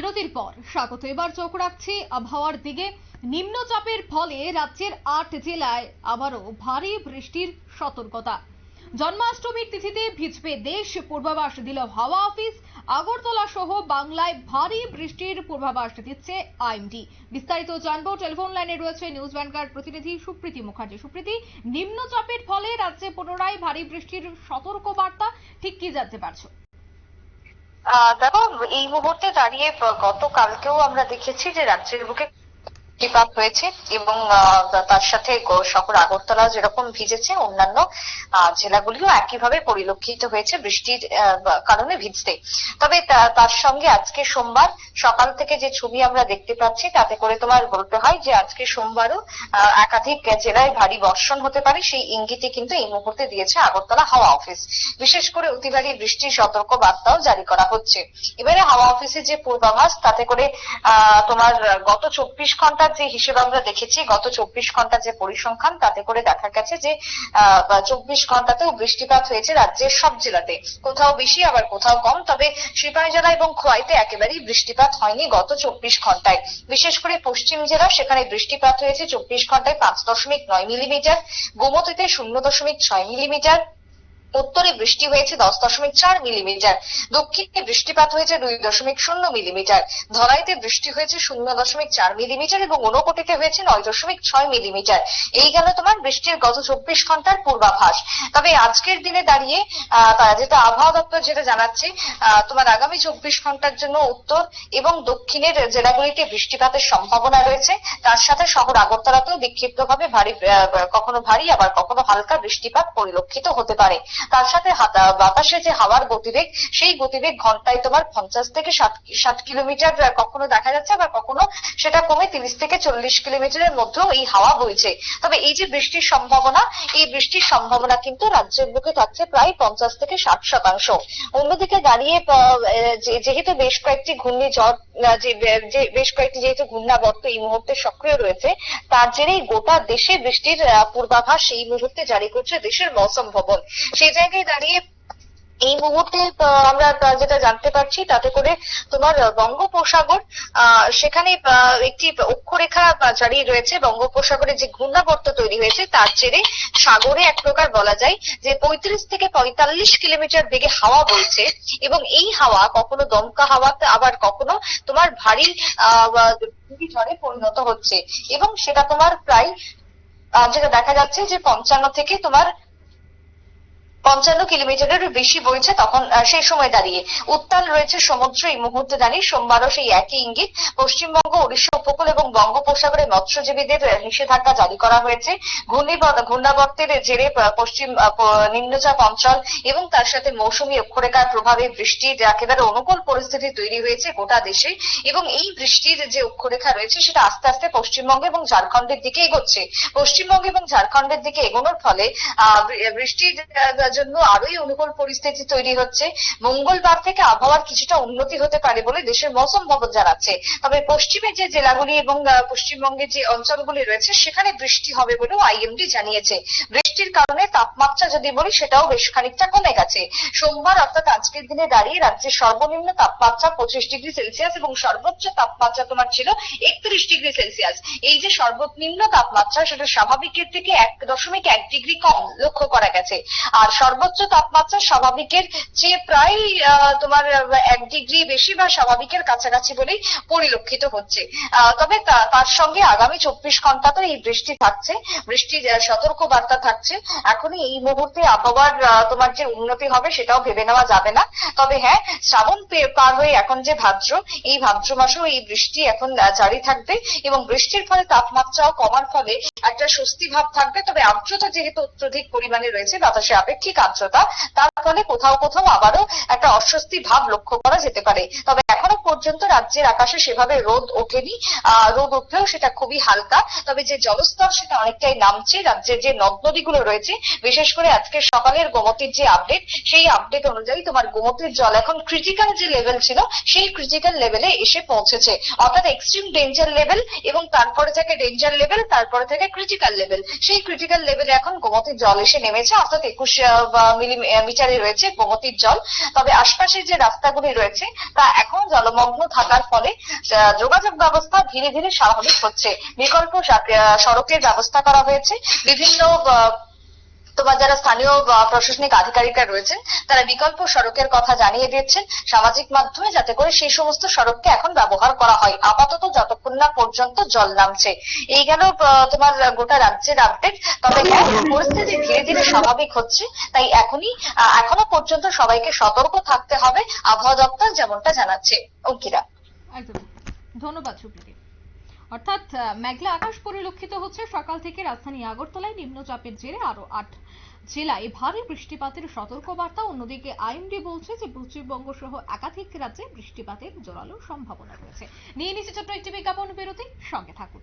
বিরতির পর স্বাগত। এবার চোখ রাখছি আবহাওয়ার দিকে। নিম্নচাপের ফলে রাজ্যের আট জেলায় আবারও ভারী বৃষ্টির সতর্কতা। জন্মাষ্টমীর তিথিতে ভিজবে দেশ, পূর্বাভাস দিল হাওয়া অফিস। আগরতলা সহ বাংলায় ভারী বৃষ্টির পূর্বাভাস দিচ্ছে আইএমডি। বিস্তারিত জানব। টেলিফোন লাইনে রয়েছে নিউজ ভ্যানগার্ড প্রতিনিধি সুপ্রীতি মুখার্জি। সুপ্রীতি, নিম্নচাপের ফলে রাজ্যে পুনরায় ভারী বৃষ্টির সতর্ক বার্তা ঠিক কি জানতে পারছ? দেখো এই মুহূর্তে দাঁড়িয়ে গতকালকেও আমরা দেখেছি যে রাজ্যের বুকে বৃষ্টিপাত হয়েছে এবং তার সাথে শহর আগরতলা যেরকম ভিজেছে, অন্যান্য জেলাগুলিও একইভাবে পরিলক্ষিত হয়েছে বৃষ্টির কারণে ভিজতে। তবে তার সঙ্গে আজকে সোমবার, সকাল থেকে যে ছবি আমরা দেখতে পাচ্ছি, তাতে করে তোমার বলতে হয় যে আজকে সোমবারও একাধিক জেলায় ভারী বর্ষণ হতে পারে, সেই ইঙ্গিতই কিন্তু এই মুহূর্তে দিয়েছে আগরতলা হাওয়া অফিস। বিশেষ করে অতি ভারী বৃষ্টির সতর্ক বার্তাও জারি করা হচ্ছে। এবারে হাওয়া অফিসের যে পূর্বাভাস, তাতে করে তোমার, গত চব্বিশ ঘণ্টার যে হিসেব আমরা দেখেছি গত চব্বিশ ঘণ্টার যে পরিসংখ্যান, তাতে করে দেখা গেছে যে চব্বিশ ঘন্টাতেও বৃষ্টিপাত হয়েছে রাজ্যের সব জেলাতে। কোথাও বেশি, আবার কোথাও কম, তবে সিপাহীজলা এবং খোয়াইতে একেবারেই বৃষ্টিপাত হয়নি গত চব্বিশ ঘন্টায়। বিশেষ করে পশ্চিম জেলা সেখানে বৃষ্টিপাত হয়েছে চব্বিশ ঘন্টায় পাঁচ দশমিক নয় মিলিমিটার, গোমতীতে শূন্য দশমিক ছয় মিলিমিটার উত্তরে বৃষ্টি হয়েছে দশ দশমিক চার মিলিমিটার দক্ষিণে বৃষ্টিপাত হয়েছে দুই দশমিক শূন্য মিলিমিটার ধলাইতে বৃষ্টি হয়েছে শূন্য দশমিক চার মিলিমিটার এবং ঊনকোটিতে হয়েছে নয় দশমিক ছয় মিলিমিটার। এই গেল তোমার বৃষ্টির গত চব্বিশ ঘণ্টার পূর্বাভাস। তবে আজকের দিনে দাঁড়িয়ে আহ, তা যেটা আবহাওয়া দপ্তর যেটা জানাচ্ছে তোমার আগামী চব্বিশ ঘণ্টার জন্য উত্তর এবং দক্ষিণের জেলাগুলিতে বৃষ্টিপাতের সম্ভাবনা রয়েছে। তার সাথে শহর আগরতলাতেও বিক্ষিপ্তভাবে ভারী কখনো ভারী আবার কখনো হালকা বৃষ্টিপাত পরিলক্ষিত হতে পারে। তার সাথে বাতাসে যে হাওয়ার গতিবেগ সেই গতিবেগ ঘন্টায় তোমার পঞ্চাশ থেকে ষাট ষাট কিলোমিটার কখনো দেখা যাচ্ছে আবার কখনো সেটা কমে তিরিশ থেকে চল্লিশ কিলোমিটারের মধ্যেও এই হাওয়া বইছে। তবে এই যে বৃষ্টির সম্ভাবনা এই বৃষ্টির সম্ভাবনা কিন্তু রাজ্যের বুকে থাকছে প্রায় পঞ্চাশ থেকে ষাট শতাংশ। অন্যদিকে দাঁড়িয়ে যেহেতু বেশ কয়েকটি ঘূর্ণিঝড় আহ, যে বেশ কয়েকটি যেহেতু ঘূর্ণাবর্ত এই মুহূর্তে সক্রিয় রয়েছে তার জেরেই গোটা দেশে বৃষ্টির পূর্বাভাস এই মুহূর্তে জারি করছে দেশের মৌসুম ভবন। সেই জায়গায় দাঁড়িয়ে এই মুহূর্তে আমরা যেটা জানতে পারছি তাতে করে তোমার বঙ্গোপসাগর সেখানে একটি অক্ষরেখা আহ, জারি রয়েছে। বঙ্গোপসাগরে যে ঘূর্ণাবর্ত তৈরি হয়েছে তার জেরে সাগরে এক প্রকার বলা যায় যে পঁয়ত্রিশ থেকে পঁয়তাল্লিশ কিলোমিটার বেগে হাওয়া বইছে এবং এই হাওয়া কখনো দমকা হাওয়াতে আবার কখনো তোমার ভারী ঝড়ে পরিণত হচ্ছে। এবং সেটা তোমার প্রায় যেটা দেখা যাচ্ছে যে পঞ্চান্ন থেকে তোমার পঞ্চান্ন কিলোমিটারের বেশি বইছে তখন সেই সময় দাঁড়িয়ে। উত্তাল রয়েছে সমুদ্র, এই মুহূর্তে দাঁড়িয়ে সোমবারও সেই একই ইঙ্গিত। পশ্চিমবঙ্গ উড়িষ্যা উপকূল এবং বঙ্গোপসাগরে মৎস্যজীবীদের নিষেধাজ্ঞা জারি করা হয়েছে। ঘূর্ণাবর্তের জেরে পশ্চিম নিম্নচাপ অঞ্চল এবং তার সাথে মৌসুমী অক্ষরেখার প্রভাবে বৃষ্টির একেবারে অনুকূল পরিস্থিতি তৈরি হয়েছে গোটা দেশে এবং এই বৃষ্টির যে অক্ষরেখা রয়েছে সেটা আস্তে আস্তে পশ্চিমবঙ্গ এবং ঝাড়খণ্ডের দিকে এগোচ্ছে। পশ্চিমবঙ্গ এবং ঝাড়খণ্ডের দিকে এগোনোর ফলে বৃষ্টির আহ, জন্য আরোই অনুকূল পরিস্থিতি তৈরি হচ্ছে। মঙ্গলবার থেকে আবহাওয়ার কিছুটা উন্নতি হতে পারে বলে দেশের মৌসুম ভবন জানাচ্ছে। তবে পশ্চিমে যে জেলাগুলি এবং আহ, পশ্চিমবঙ্গের যে অঞ্চলগুলি রয়েছে সেখানে বৃষ্টি হবে বলেও আইএমডি জানিয়েছে। বৃষ্টির কারণে তাপমাত্রা যদি বলি সেটাও বেশ খানিকটা কমে গেছে। সোমবার অর্থাৎ আজকের দিনে দাঁড়িয়ে রাজ্যের সর্বনিম্ন তাপমাত্রা পঁচিশ ডিগ্রি সেলসিয়াস এবং সর্বোচ্চ তাপমাত্রা তোমার ছিল একত্রিশ ডিগ্রি সেলসিয়াস। এই যে সর্বনিম্ন তাপমাত্রা সেটা স্বাভাবিকের থেকে এক দশমিক এক ডিগ্রি কম লক্ষ্য করা গেছে। আর সর্বোচ্চ তাপমাত্রা স্বাভাবিকের চেয়ে প্রায় তোমার এক ডিগ্রি বেশি বা স্বাভাবিকের কাছাকাছি বলেই পরিলক্ষিত হচ্ছে। তবে তার সঙ্গে আগামী চব্বিশ ঘণ্টা তো এই বৃষ্টি থাকছে বৃষ্টির সতর্ক বার্তা থাকছে। এখনই এই মুহূর্তে আবহাওয়ার তোমার যে উন্নতি হবে সেটাও ভেবে নেওয়া যাবে না। তবে হ্যাঁ শ্রাবণ পার হয়ে এখন যে ভাদ্র, এই ভাদ্র মাসেও এই বৃষ্টি এখন জারি থাকবে এবং বৃষ্টির ফলে তাপমাত্রাও কমার ফলে একটা স্বস্তি ভাব থাকবে। তবে আর্দ্রতা যেহেতু অত্যধিক পরিমাণে রয়েছে, বাতাসে আপেক্ষিক আর্দ্রতা, তার ফলে কোথাও কোথাও আবারও একটা অস্বস্তি ভাব লক্ষ্য করা যেতে পারে। তবে এখনও পর্যন্ত রাজ্যের আকাশে সেভাবে রোদ ওঠেনি। রোদ উঠলেও সেটা খুবই হালকা। তবে যে জলস্তর, সেটা অনেকটাই নামছে। রাজ্যের যে নদ নদীগুলো রয়েছে, বিশেষ করে আজকে সকালের গোমতির যে আপডেট সেই আপডেট অনুযায়ী তোমার গোমতির জল এখন ক্রিটিক্যাল যে লেভেল ছিল, সেই ক্রিটিক্যাল লেভেলে এসে পৌঁছেছে। অর্থাৎ এক্সট্রিম ডেঞ্জার লেভেল এবং তারপরে থেকে ডেঞ্জার লেভেল তারপরে থেকে ক্রিটিক্যাল লেভেল সেই ক্রিটিক্যাল লেভেলে এখন গোমতির জল এসে নেমেছে। অর্থাৎ একুশ জায়গায় রয়েছে গোমতীর জল। তবে আশপাশের যে রাস্তাগুলি রয়েছে, তা এখন জলমগ্ন থাকার ফলে যোগাযোগ ব্যবস্থা ধীরে ধীরে স্বাভাবিক হচ্ছে। বিকল্প সড়কের ব্যবস্থা করা হয়েছে। বিভিন্ন তোমার যারা স্থানীয় প্রশাসনিক আধিকারিকরা রয়েছেন। তারা বিকল্প সড়কের কথা জানিয়ে দিচ্ছেন সামাজিক মাধ্যমে, যাতে করে সেই সমস্ত সড়ককে এখন ব্যবহার করা হয়। আপাতত যতক্ষণ না পর্যন্ত জল নামছে। এই গেল তোমার গোটা রাজ্যের আপডেট তবে হ্যাঁ পরিস্থিতি ধীরে ধীরে স্বাভাবিক হচ্ছে। তাই এখনই এখনও পর্যন্ত সবাইকে সতর্ক থাকতে হবে আবহাওয়া দপ্তর, যেমনটা জানাচ্ছে অঙ্কিরা। একদম। ধন্যবাদ সুপ্রীতি। অর্থাৎ মেঘলা আকাশ পরিলক্ষিত হচ্ছে। সকাল থেকে রাজধানী আগরতলায় নিম্নচাপের জেরে আরও আট জেলায় ভারী বৃষ্টিপাতের সতর্কবার্তা। অন্যদিকে আইএমডি বলছে যে পশ্চিমবঙ্গ সহ একাধিক রাজ্যে বৃষ্টিপাতের জোরালো সম্ভাবনা রয়েছে। নিয়ে নিচ্ছে ছোট্ট একটি বিজ্ঞাপন বিরতি। সঙ্গে থাকুন।